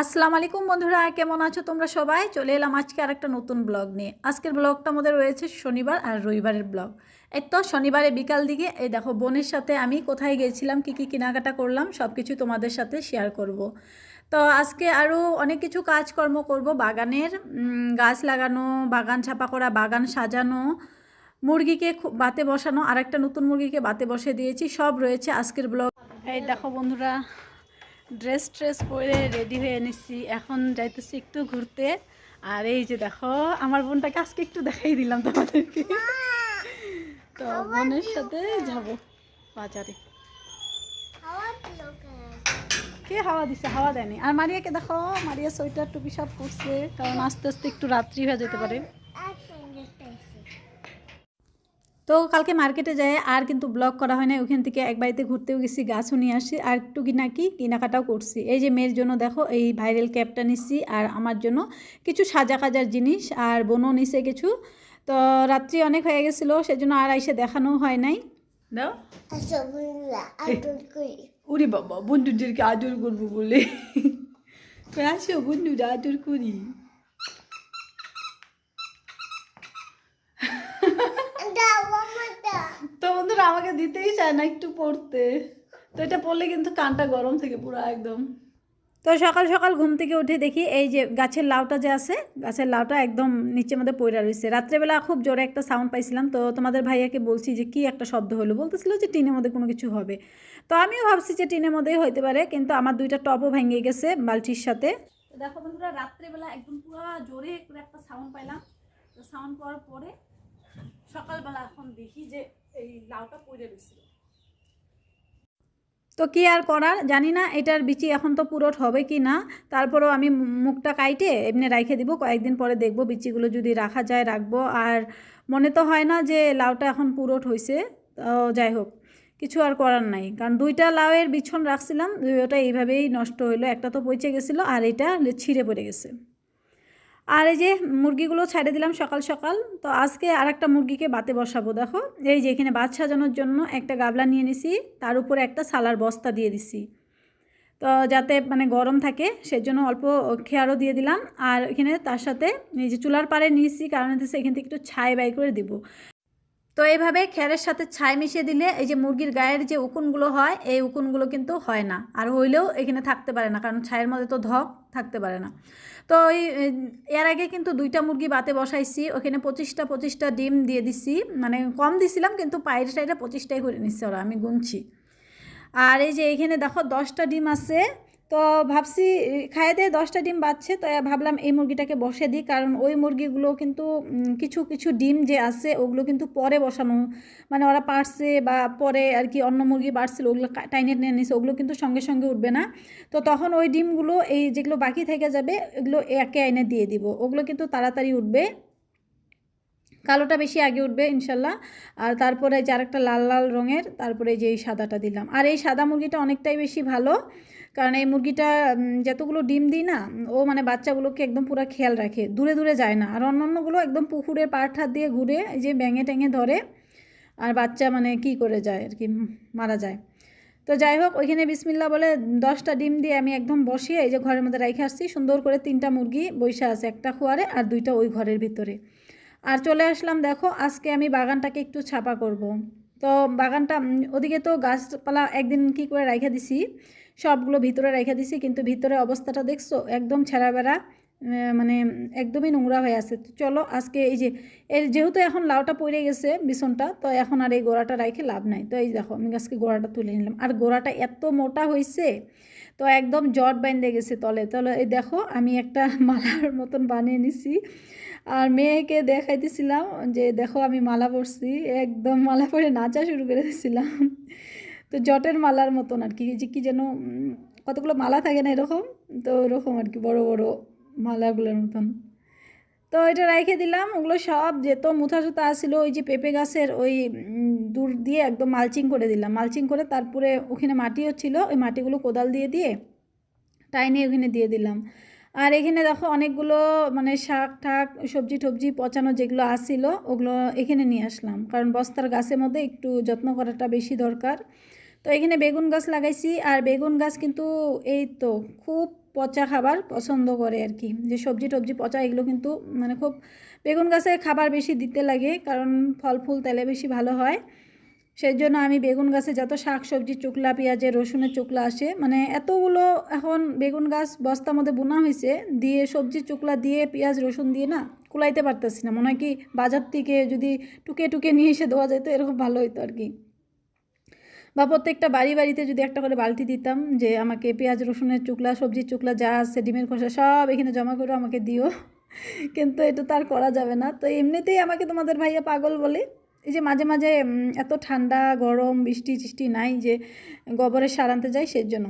আসসালামু আলাইকুম বন্ধুরা, কেমন আছো তোমরা সবাই? চলে এলাম আজকে আরেকটা নতুন ব্লগ নিয়ে। আজকের ব্লগটা আমাদের রয়েছে শনিবার আর রবিবারের ব্লগ। এই তো শনিবারে বিকাল দিকে, এই দেখো বোনের সাথে আমি কোথায় গিয়েছিলাম কী কী কেনাকাটা করলাম সব কিছু তোমাদের সাথে শেয়ার করব। তো আজকে আরও অনেক কিছু কাজকর্ম করব, বাগানের গাছ লাগানো, বাগান ছাপা করা, বাগান সাজানো, মুরগিকে বাতে বসানো আর একটা নতুন মুরগিকে বাতে বসে দিয়েছি, সব রয়েছে আজকের ব্লগ। এই দেখো বন্ধুরা ড্রেস ট্রেস পরে রেডি হয়ে এনেছি। এখন যাইতেছি একটু ঘুরতে। আর এই যে দেখো আমার বোনটাকে আজকে একটু দেখাই দিলাম তোমাদেরকে। তো বোনের সাথে যাব বাজারে। কে হাওয়া দিছে? হাওয়া দেয়নি। আর মারিয়াকে দেখো মারিয়া সোয়েটার টুপি সব পরছে। কারণ আস্তে আস্তে একটু রাত্রি হয়ে যেতে পারে। তো কালকে মার্কেটে যায় আর কিন্তু ব্লগ করা হয় না ওখান থেকে এক বাড়িতে ঘুরতেও গেছি গাছও নিয়ে আসি। আর একটু নাকি কেনাকাটাও করছি। এই যে মেয়ের জন্য দেখো এই ভাইরাল ক্যাপটা নিচ্ছি আর আমার জন্য কিছু সাজা কাজার জিনিস আর বোনও নিছে কিছু। তো রাত্রি অনেক হয়ে গেছিল সেজন্য আর এসে দেখানো হয় নাই। দাও। আচ্ছা উরি বাবা বন্ধুদেরকে আদর করব বলে। আসো বন্ধুরা আদর করি দাও আমারটা তো বন্ধুরা আমাকে দিতেই চায় না একটু পড়তে। তো এটা পড়লে কিন্তু কানটা গরম থেকে পুরো একদম। তো সকাল সকাল ঘুম থেকে উঠে দেখি এই যে গাছের লাউটা যে আছে গাছের লাউটা একদম নিচের মধ্যে পড়ে রয়েছে রাত্রেবেলা খুব জোরে একটা সাউন্ড পাইছিলাম তো তোমাদের ভাইয়াকে বলছি যে কি একটা শব্দ হলো? বলতেছিল যে টিনের মধ্যে কোনো কিছু হবে। তো আমিও ভাবছি যে টিনের মধ্যেই হইতে পারে কিন্তু আমার দুইটা টপও ভেঙে গেছে বালতির সাথে। তো দেখো বন্ধুরা রাত্রেবেলা একদম পুরো জোরে একটা সাউন্ড পাইলাম। তো সাউন্ড পাওয়ার পরে সকালবেলা এখন দেখি যে এই লাউটা তো কি আর করার? জানি না এটার বিচি এখন তো পুরোট হবে কি না। তারপরেও আমি মুখটা কাইটে, এমনি রাইখে দিব, কয়েকদিন পরে দেখব বিচিগুলো যদি রাখা যায়, রাখব। আর মনে তো হয় না যে লাউটা এখন পুরোট হয়েছে যাই হোক, কিছু আর করার নাই। কারণ দুইটা লাউয়ের বিছন রাখছিলাম ওটা এইভাবেই নষ্ট হইল। একটা তো পচে গেছিল আর এটা ছিঁড়ে পড়ে গেছে। আর এই যে মুরগিগুলো ছেড়ে দিলাম সকাল সকাল, তো আজকে আর একটা মুরগিকে বাতে বসাবো, দেখো। এই যে এখানে বাদ সাজানোর জন্য একটা গাবলা নিয়ে নিছি, তার উপরে একটা সালার বস্তা দিয়ে দিছি। তো যাতে মানে গরম থাকে, সেজন্য অল্প খেয়ারও দিয়ে দিলাম। আর এখানে তার সাথে এই যে চুলার পাড়ে নিয়েছি, কারণ হচ্ছে এখান থেকে একটু ছাই বাই করে দিব। তো এইভাবে খেরের সাথে ছাই মিশিয়ে দিলে এই যে মুরগির গায়ের যে উকুনগুলো হয়, এই উকুনগুলো কিন্তু হয় না। আর হইলেও এখানে থাকতে পারে না, কারণ ছাইয়ের মধ্যে তো ধক থাকতে পারে না। তো ওই এর আগে কিন্তু দুইটা মুরগি বাতে বসাইছি, ওখানে পঁচিশটা পঁচিশটা ডিম দিয়ে দিছি। মানে কম দিছিলাম, কিন্তু পায়ের সাইডে পঁচিশটাই করে নিচ্ছে ওরা, আমি গুনছি। আর এই যে এইখানে দেখো দশটা ডিম আছে তো ভাবছি, খাইয়ে দিয়ে দশটা ডিম বাচ্চে তো ভাবলাম এই মুরগিটাকে বসে দিই, কারণ ওই মুরগিগুলো কিন্তু কিছু কিছু ডিম যে আছে, ওগুলো কিন্তু পরে বসানো মানে ওরা পারছে বা পরে আর কি অন্য মুরগি বাড়ছিল, ওগুলো টাইনে নিয়ে নিছে, ওগুলো কিন্তু সঙ্গে সঙ্গে উঠবে না। তো তখন ওই ডিমগুলো, এই যেগুলো বাকি থেকে যাবে, এগুলো একে আইনে দিয়ে দিব, ওগুলো কিন্তু তাড়াতাড়ি উঠবে। কালোটা বেশি আগে উঠবে, ইনশাল্লাহ। আর তারপরে যে আরেকটা লাল লাল রঙের, তারপরে যে এই সাদাটা দিলাম। আর এই সাদা মুরগিটা অনেকটাই বেশি ভালো। কারণ এই মুরগিটা যতগুলো ডিম দিই না, ও মানে বাচ্চাগুলোকে একদম পুরো খেয়াল রাখে, দূরে দূরে যায় না। আর অন্য অন্যগুলো একদম পুকুরের পাড় ঠার দিয়ে ঘুরে এই যে ব্যাঙে ট্যাঙে ধরে, আর বাচ্চা মানে কি করে যায় আর কি, মারা যায়। তো যাই হোক, ওইখানে বিসমিল্লা বলে দশটা ডিম দিয়ে আমি একদম বসিয়ে এই যে ঘরের মধ্যে রেখে আসছি। সুন্দর করে তিনটা মুরগি বৈশা আছে একটা খোয়ারে আর দুইটা ওই ঘরের ভিতরে। আর চলে আসলাম, দেখো, আজকে আমি বাগানটাকে একটু ছাপা করব। তো বাগানটা ওদিকে তো গাছপালা একদিন কি করে রাইখা দিছি, সবগুলো ভিতরে রেখে দিছি, কিন্তু ভিতরে অবস্থাটা দেখছ, একদম ছেঁড়া বেড়া মানে একদমই নোংরা হয়ে আছে। তো চলো, আজকে এই যে, এর যেহেতু এখন লাউটা পড়ে গেছে বিছনটা, তো এখন আর এই গোড়াটা রাইখে লাভ নাই। তো এই দেখো, আমি আজকে গোড়াটা তুলে নিলাম। আর গোড়াটা এত মোটা হয়েছে তো একদম জট বাইন্দে গেছে তলে। তলে এই দেখো আমি একটা মালার মতন বানিয়ে নিছি। আর মেয়েকে দেখাইতেছিলাম যে, দেখো আমি মালা পরছি। একদম মালা পরে নাচা শুরু করে দিয়েছিলাম তো জটের মালার মতন আর কি যে কি যেন কতগুলো মালা থাকে না এরকম? তো ওরকম আর কি, বড় বড় মালাগুলোর মতন। তো এটা রেখে দিলাম। ওগুলো সব যেত মুথা সুতা আসছিল ওই যে পেঁপে গাছের ওই দূর দিয়ে একদম মালচিং করে দিলাম। মালচিং করে তারপরে ওখানে মাটিও ছিল, ওই মাটিগুলো কোদাল দিয়ে দিয়ে টাইনে ওখানে দিয়ে দিলাম। আর এখানে দেখো অনেকগুলো মানে শাক ঠাক, সবজি টবজি পচানো যেগুলো আসছিল ওগুলো এখানে নিয়ে আসলাম। কারণ বস্তার গাছের মধ্যে একটু যত্ন করাটা বেশি দরকার। তো এখানে বেগুন গাছ লাগাইছি, আর বেগুন গাছ কিন্তু এই তো খুব পচা খাবার পছন্দ করে আর কি। যে সবজি টবজি পচা, এগুলো কিন্তু মানে খুব বেগুন গাছে খাবার বেশি দিতে লাগে, কারণ ফল ফুল তেলে বেশি ভালো হয়। সেই জন্য আমি বেগুন গাছে যত শাক সবজি, চুকলা, পেঁয়াজের, রসুনের চুকলা আসে মানে এতগুলো এখন বেগুন গাছ বস্তার মধ্যে বোনা হয়েছে, দিয়ে সবজি, চুকলা দিয়ে পেঁয়াজ, রসুন দিয়ে না কুলাইতে পারতেছি না। মনে হয় কি বাজার থেকে যদি টুকে টুকে নিয়ে এসে দেওয়া যেত এরকম ভালো হতো আর কি। বা প্রত্যেকটা বাড়ি বাড়িতে যদি একটা করে বালতি দিতাম যে আমাকে পেঁয়াজ, রসুনের চুকলা, সবজির চুকলা যা আছে, ডিমের খোসা সব এখানে জমা করে আমাকে দিও। কিন্তু এটা তো আর করা যাবে না। তো এমনিতেই আমাকে তোমাদের ভাইয়া পাগল বলে। এই যে মাঝে মাঝে এত ঠান্ডা, গরম, বৃষ্টি, টিষ্টি নাই যে গোবরের সার আনতে যাই সেই জন্য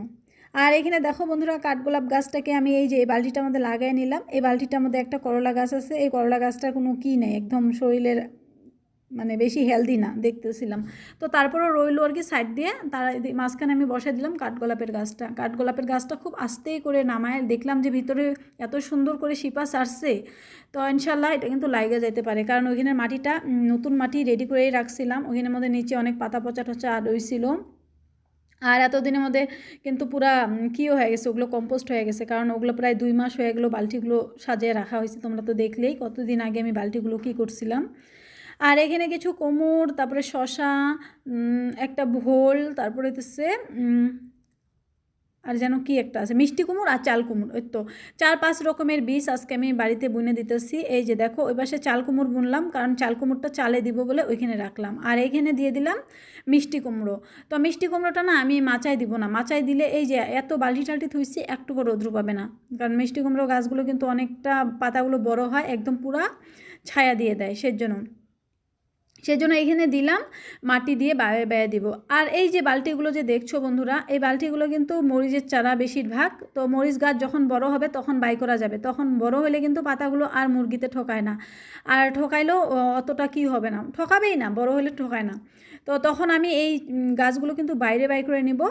আর এখানে দেখো বন্ধুরা, কাঠগোলাপ গাছটাকে আমি এই যে এই বালতিটার মধ্যে লাগাই নিলাম। এই বালতিটার মধ্যে একটা করলা গাছ আছে। এই করলা গাছটার কোনো কী নেই, একদম শরীরের মানে বেশি হেলদি না, দেখতেছিলাম। তো তারপরও রইল আর কি সাইড দিয়ে, তার মাঝখানে আমি বসে দিলাম কাঠগোলাপের গাছটা। কাঠগোলাপের গাছটা খুব আস্তেই করে নামায়, দেখলাম যে ভিতরে এত সুন্দর করে শিপা সারছে। তো ইনশাল্লাহ এটা কিন্তু লাইগে যেতে পারে, কারণ ওইখানে মাটিটা নতুন মাটি রেডি করেই রাখছিলাম। ওইখানের মধ্যে নিচে অনেক পাতা পচা টচা আর রয়েছিল আর এতদিনের মধ্যে কিন্তু পুরা কিও হয়ে গেছে, ওগুলো কম্পোস্ট হয়ে গেছে। কারণ ওগুলো প্রায় দুই মাস হয়ে গেলো বালতিগুলো সাজিয়ে রাখা হয়েছে, তোমরা তো দেখলেই। কতদিন আগে আমি বালতিগুলো কী করছিলাম? আর এখানে কিছু কোমর, তারপরে শশা একটা ভোল, তারপরে হচ্ছে আর যেন কি একটা আছে, মিষ্টি কুমড় আর চাল কুমড় ওই তো। চার পাঁচ রকমের বীজ আজকে আমি বাড়িতে বুনে দিতেছি। এই যে দেখো, ওই পাশে চাল কুমড় বুনলাম, কারণ চাল কুমড়টা চালে দিব বলে ওইখানে রাখলাম। আর এইখানে দিয়ে দিলাম মিষ্টি কুমড়ো। তো মিষ্টি কুমড়োটা না আমি মাচায় দিব না মাচায় দিলে এই যে এত বালতি টালটি থুইছি, একটুকু রৌদ্র পাবে না। কারণ মিষ্টি কুমড়ো গাছগুলো কিন্তু অনেকটা পাতাগুলো বড় হয়, একদম পুরা ছায়া দিয়ে দেয়, সেজন্য। সেই জন্য এখানে দিলাম মাটি দিয়ে বায়ে বেয়ে দিব। আর এই যে বালতিগুলো যে দেখছ বন্ধুরা, এই বালতিগুলো কিন্তু মরিচের চারা বেশিরভাগ। তো মরিচ গাছ যখন বড় হবে তখন বাই করা যাবে। তখন বড় হলে কিন্তু পাতাগুলো আর মুরগিতে ঠকায় না। আর ঠকাইলেও অতটা কি হবে না? ঠকাবেই না, বড় হলে ঠকায় না। তো তখন আমি এই গাছগুলো কিন্তু বাইরে বাই করে নিব।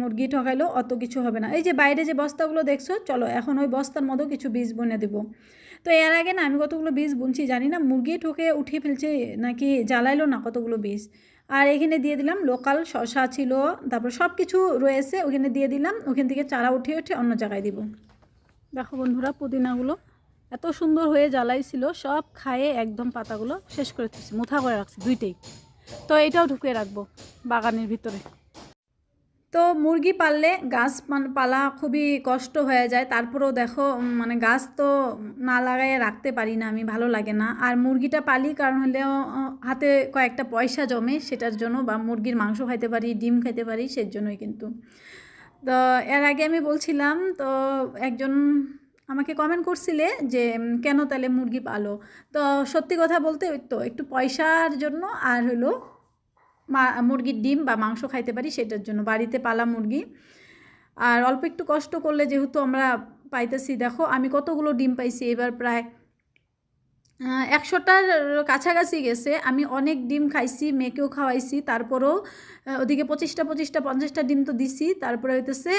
মুরগি ঠকাইলেও অত কিছু হবে না। এই যে বাইরে যে বস্তাগুলো দেখছ, চলো এখন ওই বস্তার মধ্যেও কিছু বীজ বনে দেবো। তো এর আগে না আমি কতগুলো বীজ বুনছি জানি না, মুরগি ঠকে উঠিয়ে ফেলছে নাকি জ্বালাইলো না কতগুলো বীজ? আর এখানে দিয়ে দিলাম লোকাল শশা ছিল, তারপর সব কিছু রয়েছে, ওখানে দিয়ে দিলাম, ওখান থেকে চারা উঠিয়ে উঠে অন্য জায়গায় দিব। দেখো বন্ধুরা পুদিনাগুলো এত সুন্দর হয়ে জ্বালাইছিল, সব খায়ে একদম পাতাগুলো শেষ করে মুথা করে রাখছি দুইটাই। তো এটাও ঢুকিয়ে রাখব বাগানের ভিতরে। তো মুরগি পাললে গাছ পালা খুবই কষ্ট হয়ে যায়, তারপরেও দেখো মানে গাছ তো না লাগাইয়ে রাখতে পারি না আমি, ভালো লাগে না। আর মুরগিটা পালি, কারণ হলেও হাতে কয়েকটা পয়সা জমে, সেটার জন্য বা মুরগির মাংস খাইতে পারি, ডিম খাইতে পারি সের জন্যই কিন্তু। তো এর আগে আমি বলছিলাম, তো একজন আমাকে কমেন্ট করছিলে যে কেন তাহলে মুরগি পালো? তো সত্যি কথা বলতে ওই তো একটু পয়সার জন্য আর হলো মুরগির ডিম বা মাংস খাইতে পারি, সেটার জন্য বাড়িতে পালা মুরগি। আর অল্প একটু কষ্ট করলে যেহেতু আমরা পাইতেছি, দেখো আমি কতগুলো ডিম পাইছি, এবার প্রায় একশোটার কাছাকাছি গেছে। আমি অনেক ডিম খাইছি মেয়েকেও খাওয়াইছি তারপরেও ওদিকে পঁচিশটা পঁচিশটা পঞ্চাশটা ডিম তো দিছি। তারপরে হইতেছে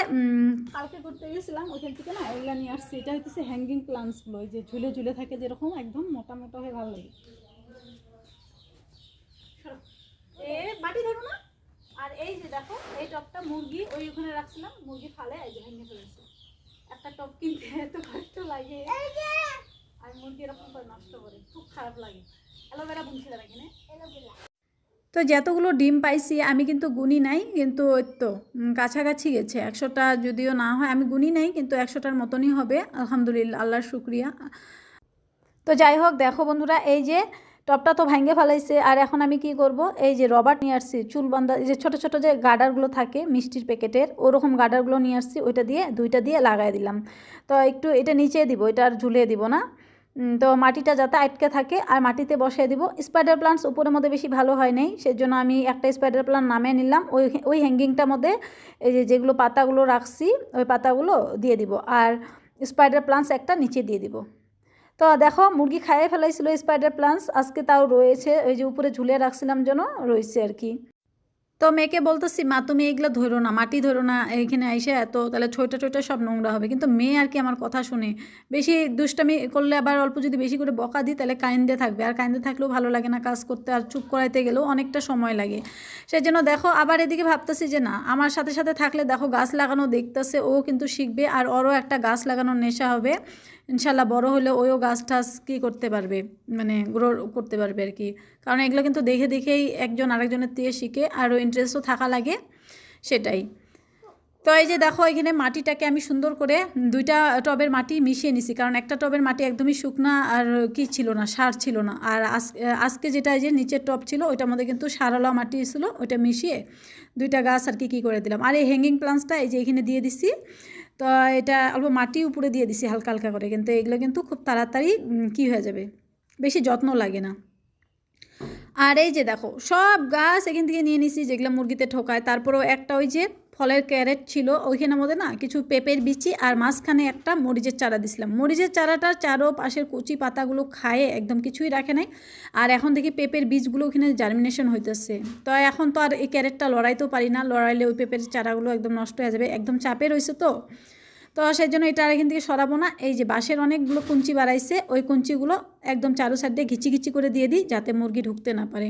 কালকে করতে গেছিলাম ওইখান থেকে না এগুলো নিয়ে আসছি। এটা হইতেছে হ্যাঙ্গিং প্লান্টসগুলো ওই যে ঝুলে ঝুলে থাকে যেরকম একদম মোটা মোটা হয়ে ভালো লাগে। এ মাটি ধরো না। আর এই যে দেখো এই টপটা মুরগি ওই ওখানে রাখছিলাম। মুরগি ফালে এই যে ভেঙে ফেলেছে। একটা টপ কিনতে এত কষ্ট লাগে। আর মুরগি এরকম করে নষ্ট করে খুব খারাপ লাগে। অ্যালোভেরা বুনছিলাম এখানে তো যতগুলো ডিম পাইছি আমি কিন্তু গুনি নাই কিন্তু ওই তো কাছাকাছি গেছে। একশোটা যদিও না হয় আমি গুনি নাই কিন্তু একশোটার মতনই হবে। আলহামদুলিল্লাহ আল্লাহর শুক্রিয়া। তো যাই হোক দেখো বন্ধুরা এই যে টপটা তো ভাঙ্গে ফেলাইছে আর এখন আমি কি করব? এই যে রবার নিয়ে আসছি চুল বান্ধা এই যে ছোটো ছোটো যে গার্ডারগুলো থাকে মিষ্টির প্যাকেটের ওরকম গার্ডারগুলো নিয়ে আসছি ওইটা দিয়ে দুইটা দিয়ে লাগাই দিলাম। তো একটু এটা নিচে দিব এটা আর ঝুলিয়ে দিব না। তো মাটিটা যাতে আটকে থাকে, আর মাটিতে বসিয়ে দিব। স্পাইডার প্লান্টস উপরের মধ্যে বেশি ভালো হয় নাই, সেজন্য আমি একটা স্পাইডার প্লান্ট নামে নিলাম। ওই ওই হ্যাঙ্গিংটার মধ্যে এই যে যেগুলো পাতাগুলো রাখছি, ওই পাতাগুলো দিয়ে দিব। আর স্পাইডার প্লান্টস একটা নিচে দিয়ে দিব। তো দেখো, মুরগি খাইয়ে ফেলাইছিল স্পাইডার প্লান্টস আজকে তাও রয়েছে, ওই যে উপরে ঝুলে রাখছিলাম যেন রয়েছে আর কি। তো মেয়েকে বলতেছি, মা, তুমি এগুলো ধরো না, মাটি ধরো না এইখানে আইসে এত, তাহলে ছোটো ছোটো সব নোংরা হবে। কিন্তু মেয়ে আর কি আমার কথা শুনে বেশি দুষ্টামি করলে আবার অল্প যদি বেশি করে বকা দিই, তাহলে কাইন্দে থাকবে। আর কাইন্দে থাকলেও ভালো লাগে না কাজ করতে, আর চুপ করাইতে গেলেও অনেকটা সময় লাগে। সেই জন্য দেখো, আবার এদিকে ভাবতেছি যে না, আমার সাথে সাথে থাকলে দেখো গাছ লাগানো দেখতেছে, ও কিন্তু শিখবে, আর ওরও একটা গাছ লাগানোর নেশা হবে। ইনশাল্লাহ বড় হলে ওইও গাছ টাছ কী করতে পারবে মানে গ্রো করতে পারবে আর কি। কারণ এগুলো কিন্তু দেখে দেখেই একজন আরেকজনের থেকে শিখে আরও ইন্টারেস্টও থাকা লাগে, সেটাই। তো এই যে দেখো, এখানে মাটিটাকে আমি সুন্দর করে দুইটা টবের মাটি মিশিয়ে নিছি, কারণ একটা টবের মাটি একদমই শুকনা আর কি ছিল না, সার ছিল না। আর আজ- আজকে যেটা এই যে নিচের টব ছিল, ওইটার মধ্যে কিন্তু সারলা মাটি ছিল, ওইটা মিশিয়ে দুইটা গাছ আর কি, কী করে দিলাম। আর এই হ্যাঙ্গিং প্লান্টসটা এই যে এখানে দিয়ে দিছি, তো এটা অল্প মাটি উপরে দিয়ে দিছি হালকা হালকা করে, কিন্তু এগুলো কিন্তু খুব তাড়াতাড়ি কি হয়ে যাবে? বেশি যত্ন লাগে না। আর এই যে দেখো, সব গাছ এখান থেকে নিয়ে নিছি যেগুলো মুরগিতে ঠোকায়। তারপরেও একটা ওই যে ফলের ক্যারেট ছিল ওইখানের মধ্যে না কিছু পেঁপের বিচি আর মাঝখানে একটা মরিচের চারা দিছিলাম। মরিচের চারাটার চারো পাশের কচি পাতাগুলো খায়ে একদম কিছুই রাখে নাই। আর এখন দেখি পেঁপের বীজগুলো ওখানে জার্মিনেশন হইতেছে। তো এখন তো আর এই ক্যারেটটা লড়াইতেও পারি না, লড়াইলে ওই পেঁপের চারাগুলো একদম নষ্ট হয়ে যাবে। একদম চাপে রয়েছে তো। তো সেই জন্য এটা আর এখান থেকে সরাবো না। এই যে বাঁশের অনেকগুলো কুঞ্চি বাড়াইছে, ওই কুঞ্চিগুলো একদম চারো সাইড ঘিচি ঘিচি করে দিয়ে দিই যাতে মুরগি ঢুকতে না পারে।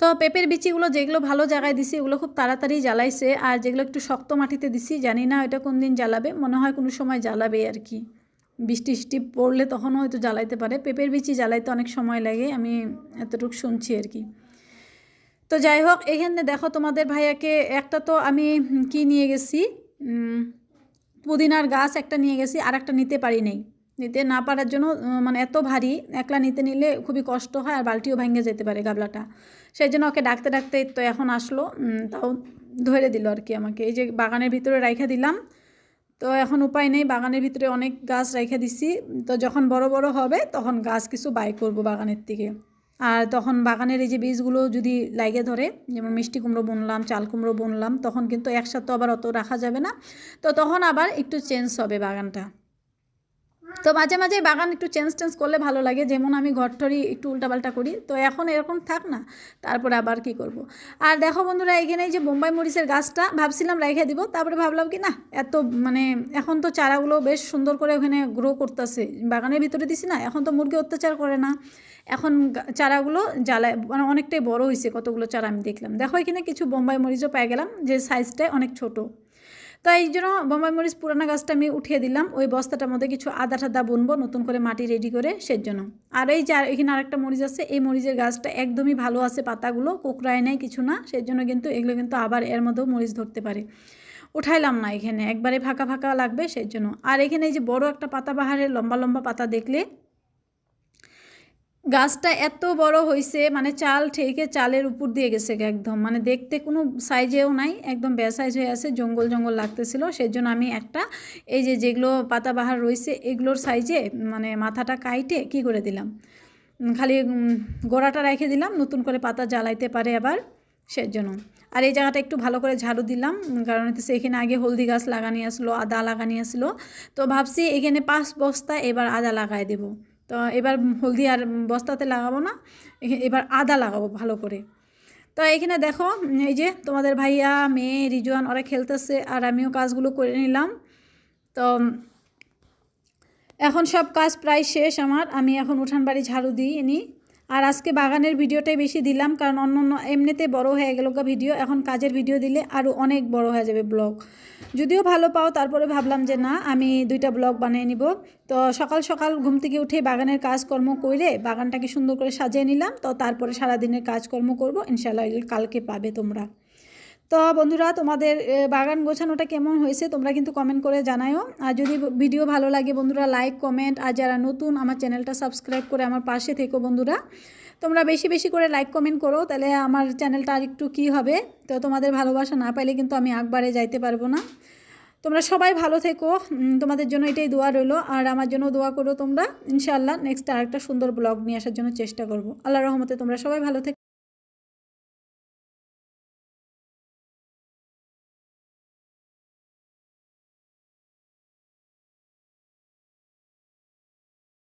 তো পেঁপের বিচিগুলো যেগুলো ভালো জায়গায় দিছি ওগুলো খুব তাড়াতাড়ি জ্বালাইছে। আর যেগুলো একটু শক্ত মাটিতে দিছি, জানি না এটা কোন দিন জ্বালাবে, মনে হয় কোনো সময় জ্বালাবে আর কি। বৃষ্টি বৃষ্টি পড়লে তখন হয়তো জ্বালাইতে পারে। পেঁপের বিচি জ্বালাইতে অনেক সময় লাগে, আমি এতটুকু শুনছি আর কি। তো যাই হোক, এখানে দেখো তোমাদের ভাইয়াকে, একটা তো আমি কি নিয়ে গেছি পুদিনার গাছ একটা নিয়ে গেছি আর একটা নিতে পারি নেই। নিতে না পারার জন্য মানে এত ভারী, একলা নিতে নিলে খুবই কষ্ট হয় আর বালতিও ভেঙে যেতে পারে গাবলাটা। সেই জন্য ওকে ডাকতে ডাকতে তো এখন আসলো তাও ধরে দিল আর কি আমাকে। এই যে বাগানের ভিতরে রাইখা দিলাম, তো এখন উপায় নেই, বাগানের ভিতরে অনেক গাছ রেখে দিছি। তো যখন বড় বড় হবে, তখন গাছ কিছু বাই করব বাগানের থেকে আর তখন বাগানের এই যে বীজগুলো যদি লাগে ধরে, যেমন মিষ্টি কুমড়ো বুনলাম, চাল কুমড়ো বুনলাম, তখন কিন্তু একসাথে আবার অত রাখা যাবে না। তো তখন আবার একটু চেঞ্জ হবে বাগানটা। তো মাঝে মাঝে বাগান একটু চেঞ্জ টেঞ্জ করলে ভালো লাগে। যেমন আমি ঘরটরি একটু উল্টাপাল্টা করি। তো এখন এরকম থাক না, তারপরে আবার কি করব। আর দেখো বন্ধুরা, এখানে যে বোম্বাই মরিচের গাছটা, ভাবছিলাম রেখে দিব, তারপরে ভাবলাম কি না, এত মানে এখন তো চারাগুলো বেশ সুন্দর করে ওখানে গ্রো করতেছে। বাগানের ভিতরে দিছি না, এখন তো মুরগি অত্যাচার করে না। এখন চারাগুলো জ্বালায় মানে অনেকটাই বড় হয়েছে কতগুলো চারা আমি দেখলাম। দেখো এখানে কিছু বোম্বাই মরিচও পেয়ে গেলাম, যে সাইজটাই অনেক ছোট। তো এই জন্য বোম্বাই মরিচ পুরানো গাছটা আমি উঠিয়ে দিলাম। ওই বস্তাটার মধ্যে কিছু আদা টাদা বুনবো, নতুন করে মাটি রেডি করে সেই জন্য আর এই যে এখানে আরেকটা মরিচ আছে, এই মরিচের গাছটা একদমই ভালো আছে পাতাগুলো, কোকড়ায় নেয় কিছু না সেই জন্য কিন্তু এগুলো কিন্তু আবার এর মধ্যেও মরিচ ধরতে পারে। উঠাইলাম না এখানে, একবারে ফাঁকা ফাঁকা লাগবে সেই জন্য আর এখানে এই যে বড় একটা পাতাবাহারের লম্বা লম্বা পাতা দেখলে গাছটা এত বড় হয়েছে মানে চাল ঠেকে চালের উপর দিয়ে গেছে একদম। মানে দেখতে কোনো সাইজেও নাই, একদম বেসাইজ হয়ে আছে, জঙ্গল জঙ্গল লাগতেছিল। সেই জন্য আমি একটা, এই যে যেগুলো পাতাবাহার রয়েছে এগুলোর সাইজে মানে মাথাটা কাইটে কি করে দিলাম? খালি গোড়াটা রেখে দিলাম, নতুন করে পাতা জ্বালাইতে পারে আবার সেই জন্য আর এই জায়গাটা একটু ভালো করে ঝাড়ু দিলাম কারণ হচ্ছে এখানে আগে হলদি গাছ লাগানি আসলো, আদা লাগানি আসলো। তো ভাবছি এখানে পাঁচ বস্তা এবার আদা লাগাই দেব। তো এবার হলদি আর বস্তাতে লাগাবো না এবার আদা লাগাবো ভালো করে। তো এখানে দেখো, এই যে তোমাদের ভাইয়া, মেয়ে, রিজওয়ান, ওরা খেলতেছে, আর আমিও কাজগুলো করে নিলাম। তো এখন সব কাজ প্রায় শেষ আমার, আমি এখন উঠান বাড়ি ঝাড়ু দিই নি। আর আজকে বাগানের ভিডিওটাই বেশি দিলাম, কারণ অন্য অন্য এমনিতে বড় হয়ে গেল ভিডিও, এখন কাজের ভিডিও দিলে আরও অনেক বড় হয়ে যাবে ব্লগ। যদিও ভালো পাও, তারপরে ভাবলাম যে না, আমি দুইটা ব্লগ বানিয়ে নিব। তো সকাল সকাল ঘুম থেকে উঠে বাগানের কাজকর্ম করে বাগানটাকে সুন্দর করে সাজিয়ে নিলাম। তো তারপরে সারাদিনের কাজকর্ম করব ইনশাল্লাহ কালকে পাবে তোমরা। তো বন্ধুরা, তোমাদের বাগান গোছানোটা কেমন হয়েছে তোমরা কিন্তু কমেন্ট করে জানায়ও। আর যদি ভিডিও ভালো লাগে বন্ধুরা লাইক কমেন্ট আর যারা নতুন, আমার চ্যানেলটা সাবস্ক্রাইব করে আমার পাশে থেকো বন্ধুরা। তোমরা বেশি বেশি করে লাইক কমেন্ট করো, তাহলে আমার চ্যানেলটা আর একটু কী হবে? তো তোমাদের ভালোবাসা না পাইলে কিন্তু আমি একবারে যাইতে পারব না। তোমরা সবাই ভালো থেকো তোমাদের জন্য এটাই দোয়া রইল। আর আমার জন্য দোয়া করো তোমরা। ইনশাআল্লাহ নেক্সট আরেকটা সুন্দর ব্লগ নিয়ে আসার জন্য চেষ্টা করব। আল্লাহ রহমতে তোমরা সবাই ভালো থেকো।